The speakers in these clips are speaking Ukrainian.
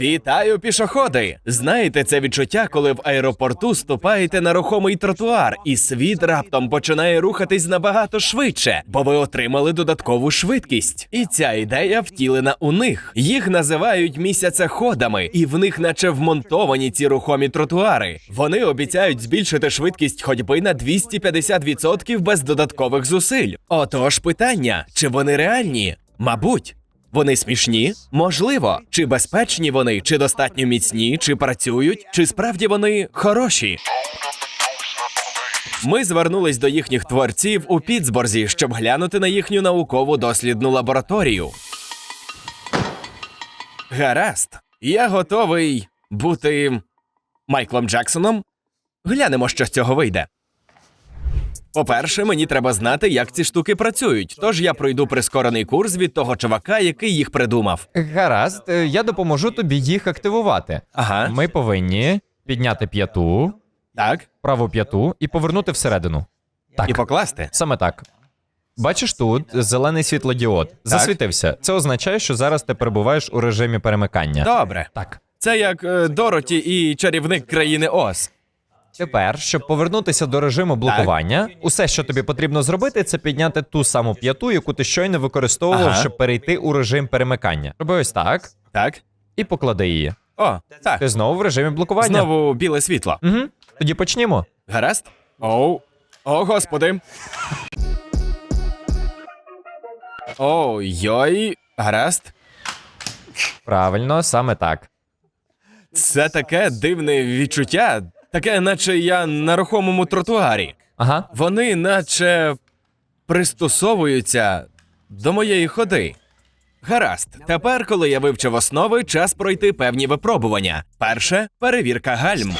Вітаю, пішоходи! Знаєте це відчуття, коли в аеропорту ступаєте на рухомий тротуар, і світ раптом починає рухатись набагато швидше, бо ви отримали додаткову швидкість. І ця ідея втілена у них. Їх називають місяцеходами, і в них, наче вмонтовані ці рухомі тротуари. Вони обіцяють збільшити швидкість ходьби на 250% без додаткових зусиль. Отож, питання: чи вони реальні? Мабуть. Вони смішні? Можливо. Чи безпечні вони, чи достатньо міцні, чи працюють, чи справді вони хороші? Ми звернулись до їхніх творців у Пітсборзі, щоб глянути на їхню наукову дослідну лабораторію. Гаразд, я готовий бути Майклом Джексоном. Глянемо, що з цього вийде. По-перше, мені треба знати, як ці штуки працюють. Тож я пройду прискорений курс від того чувака, який їх придумав. Гаразд, е, я допоможу тобі їх активувати. Ага. Ми повинні підняти п'яту, Так, праву п'яту і повернути всередину. Так, і покласти. саме так. Бачиш тут зелений світлодіод. Засвітився. Це означає, що зараз ти перебуваєш у режимі перемикання. Добре. Так. Це як е, Дороті і чарівник країни Оз. Тепер, щоб повернутися до режиму блокування, усе, що тобі потрібно зробити, це підняти ту саму п'яту, яку ти щойно використовував, Ага. щоб перейти у режим перемикання. Роби ось так Так. і поклади її. О, так. Ти знову в режимі блокування. Знову біле світло. Угу. Тоді почнімо. Гаразд? Оу. О, господи. Ой-ой. Гаразд. Правильно, саме так. Це таке дивне відчуття, таке, наче я на рухомому тротуарі. Ага. Вони наче пристосовуються до моєї ходи. Гаразд, тепер, коли я вивчив основи, час пройти певні випробування. Перше перевірка гальм.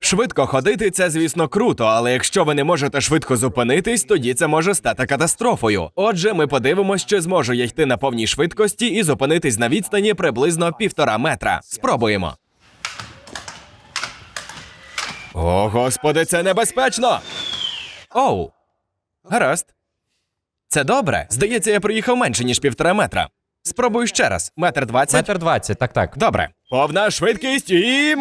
Швидко ходити це, звісно, круто, але якщо ви не можете швидко зупинитись, тоді це може стати катастрофою. Отже, ми подивимось, чи зможу я йти на повній швидкості і зупинитись на відстані приблизно півтора метра. Спробуємо. О, господи, це небезпечно. Оу. Гаразд. Це добре. Здається, я проїхав менше, ніж півтора метра. Спробую ще раз. Метр двадцять. Метр двадцять, так, так. Добре. Повна швидкість і.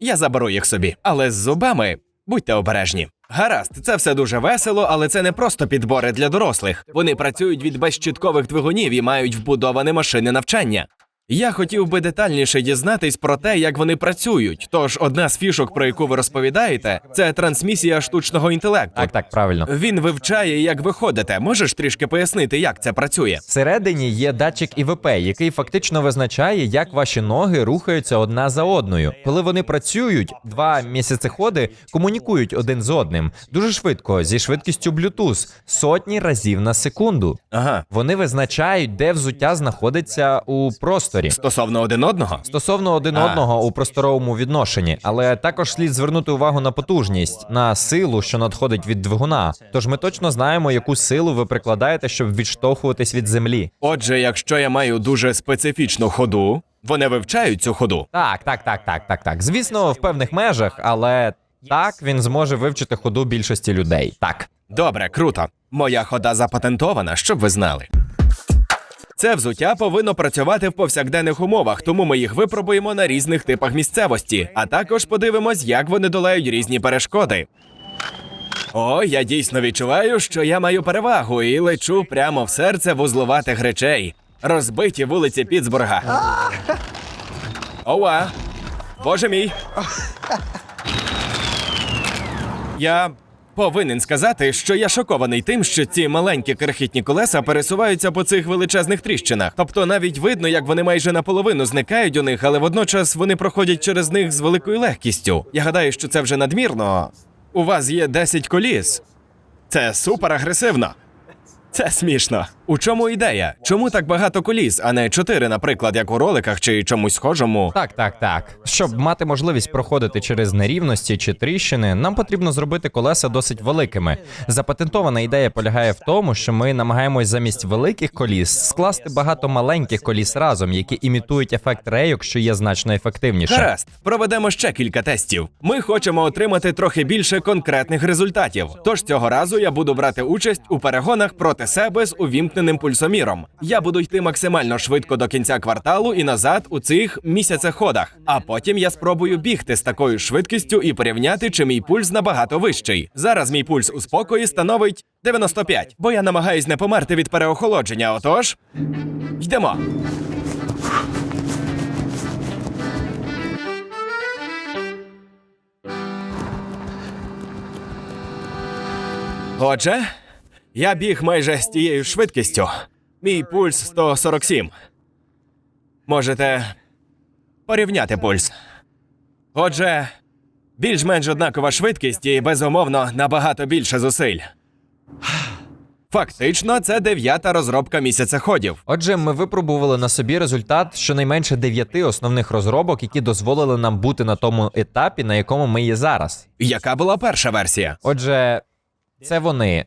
Я заберу їх собі, але з зубами будьте обережні. Гаразд, це все дуже весело, але це не просто підбори для дорослих. Вони працюють від безщіткових двигунів і мають вбудоване машини навчання. Я хотів би детальніше дізнатись про те, як вони працюють. Тож одна з фішок, про яку ви розповідаєте, це трансмісія штучного інтелекту. Так, так, правильно. Він вивчає, як ви ходите. Можеш трішки пояснити, як це працює? Всередині є датчик ІВП, який фактично визначає, як ваші ноги рухаються одна за одною. Коли вони працюють, два місяцеходи комунікують один з одним дуже швидко, зі швидкістю Bluetooth, сотні разів на секунду. Ага. Вони визначають, де взуття знаходиться у просторі. Стосовно один одного. Стосовно один А. одного у просторовому відношенні, але також слід звернути увагу на потужність, на силу, що надходить від двигуна. Тож ми точно знаємо, яку силу ви прикладаєте, щоб відштовхуватись від землі. Отже, якщо я маю дуже специфічну ходу, вони вивчають цю ходу. Так, так, так, так, так, так. Звісно, в певних межах, але так він зможе вивчити ходу більшості людей. Так. Добре, круто. Моя хода запатентована, щоб ви знали. Це взуття повинно працювати в повсякденних умовах, тому ми їх випробуємо на різних типах місцевості, а також подивимось, як вони долають різні перешкоди. О, я дійсно відчуваю, що я маю перевагу і лечу прямо в серце вузлуватих речей. Розбиті вулиці Пітсбурга. Ова! Боже мій! Я повинен сказати, що я шокований тим, що ці маленькі крихітні колеса пересуваються по цих величезних тріщинах. Тобто навіть видно, як вони майже наполовину зникають у них, але водночас вони проходять через них з великою легкістю. Я гадаю, що це вже надмірно. У вас є 10 коліс. Це супер агресивно. Це смішно. У чому ідея? Чому так багато коліс, а не чотири, наприклад, як у роликах чи чомусь схожому? Так, так, так. Щоб мати можливість проходити через нерівності чи тріщини, нам потрібно зробити колеса досить великими. Запатентована ідея полягає в тому, що ми намагаємось замість великих коліс скласти багато маленьких коліс разом, які імітують ефект рейок, що є значно ефективніше. Гаразд, проведемо ще кілька тестів. Ми хочемо отримати трохи більше конкретних результатів. Тож цього разу я буду брати участь у перегонах проти себе з увімкненим пульсоміром. Я буду йти максимально швидко до кінця кварталу і назад у цих місяцеходах. А потім я спробую бігти з такою швидкістю і порівняти, чи мій пульс набагато вищий. Зараз мій пульс у спокої становить 95, бо я намагаюсь не померти від переохолодження. Отож, йдемо. Отже, я біг майже з тією швидкістю. Мій пульс 147. Можете порівняти пульс. Отже, більш-менш однакова швидкість і безумовно набагато більше зусиль. Фактично, це дев'ята розробка місяцеходів. Отже, ми випробували на собі результат щонайменше дев'яти основних розробок, які дозволили нам бути на тому етапі, на якому ми є зараз. Яка була перша версія? Отже, це вони.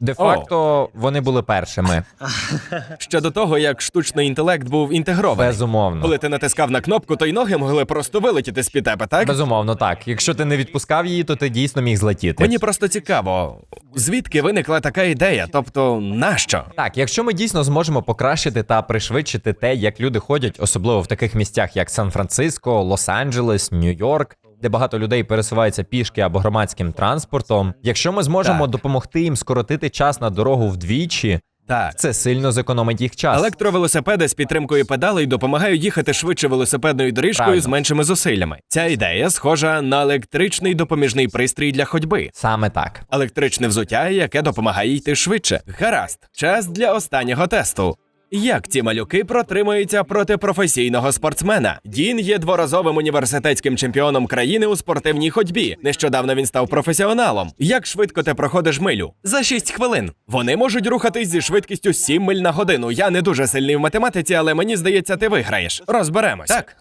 Де-факто вони були першими. Ще до того, як штучний інтелект був інтегрований. Безумовно. Коли ти натискав на кнопку, то й ноги могли просто вилетіти з під тебе, так? Безумовно, так. Якщо ти не відпускав її, то ти дійсно міг злетіти. Мені просто цікаво, звідки виникла така ідея? Тобто, нащо? Так, якщо ми дійсно зможемо покращити та пришвидшити те, як люди ходять, особливо в таких місцях, як Сан-Франциско, Лос-Анджелес, Нью-Йорк, де багато людей пересуваються пішки або громадським транспортом. Якщо ми зможемо Так. допомогти їм скоротити час на дорогу вдвічі, Так. це сильно зекономить їх час. Електровелосипеди з підтримкою педалей допомагають їхати швидше велосипедною доріжкою Правильно. з меншими зусиллями. Ця ідея схожа на електричний допоміжний пристрій для ходьби. Саме так. Електричне взуття, яке допомагає йти швидше. Гаразд, час для останнього тесту. Як ці малюки протримуються проти професійного спортсмена? Дін є дворазовим університетським чемпіоном країни у спортивній ходьбі. Нещодавно він став професіоналом. Як швидко ти проходиш милю? За 6 хвилин. Вони можуть рухатись зі швидкістю 7 миль на годину. Я не дуже сильний в математиці, але мені здається, ти виграєш. Розберемось. Так.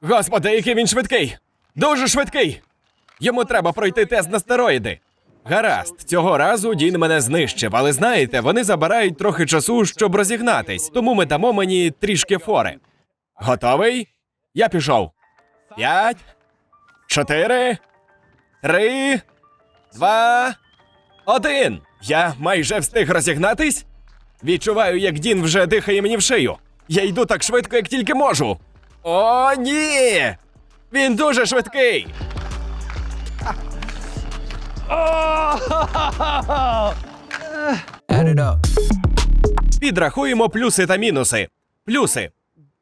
Господи, який він швидкий! Дуже швидкий! Йому треба пройти тест на стероїди. Гаразд, цього разу Дін мене знищив, але знаєте, вони забирають трохи часу, щоб розігнатись, тому ми дамо мені трішки фори. Готовий? Я пішов. П'ять, чотири, три, два, один. Я майже встиг розігнатись. Відчуваю, як Дін вже дихає мені в шию. Я йду так швидко, як тільки можу. О, ні! Він дуже швидкий. Підрахуємо плюси та мінуси. Плюси.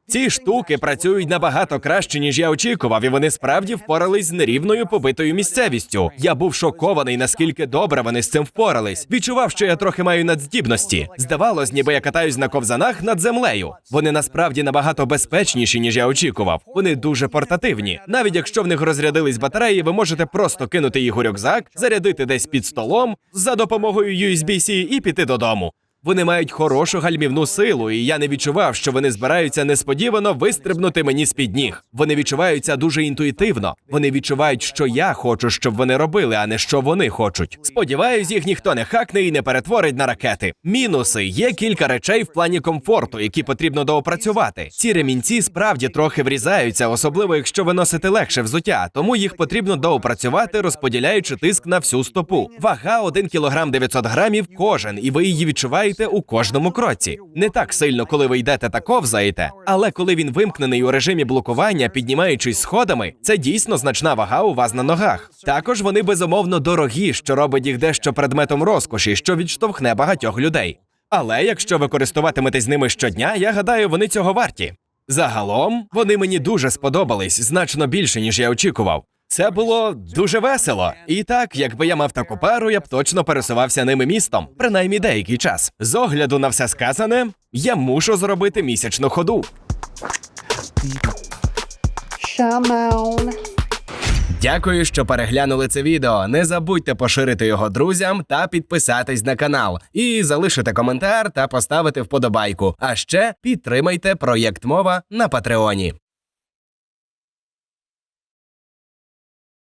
Ці штуки працюють набагато краще, ніж я очікував, і вони справді впорались з нерівною побитою місцевістю. Я був шокований, наскільки добре вони з цим впорались. Відчував, що я трохи маю надздібності. Здавалось, ніби я катаюсь на ковзанах над землею. Вони насправді набагато безпечніші, ніж я очікував. Вони дуже портативні. Навіть якщо в них розрядились батареї, ви можете просто кинути їх у рюкзак, зарядити десь під столом за допомогою USB-C і піти додому. Вони мають хорошу гальмівну силу, і я не відчував, що вони збираються несподівано вистрибнути мені з під ніг. Вони відчуваються дуже інтуїтивно. Вони відчувають, що я хочу, щоб вони робили, а не що вони хочуть. Сподіваюсь, їх ніхто не хакне і не перетворить на ракети. Мінуси є кілька речей в плані комфорту, які потрібно доопрацювати. Ці ремінці справді трохи врізаються, особливо якщо ви носите легше взуття, тому їх потрібно доопрацювати, розподіляючи тиск на всю стопу. Вага 1 кг 900 грамів кожен, і ви її відчуваєте у кожному кроці. Не так сильно, коли ви йдете та ковзаєте, але коли він вимкнений у режимі блокування, піднімаючись сходами, це дійсно значна вага у вас на ногах. Також вони безумовно дорогі, що робить їх дещо предметом розкоші, що відштовхне багатьох людей. Але якщо ви користуватиметесь ними щодня, я гадаю, вони цього варті. Загалом вони мені дуже сподобались значно більше, ніж я очікував. Це було дуже весело. І так, якби я мав таку пару, я б точно пересувався ними містом, принаймні деякий час. З огляду на все сказане, я мушу зробити місячну ходу. Shaman. Дякую, що переглянули це відео. Не забудьте поширити його друзям та підписатись на канал. І залишити коментар та поставити вподобайку. А ще підтримайте проєкт мова на Патреоні.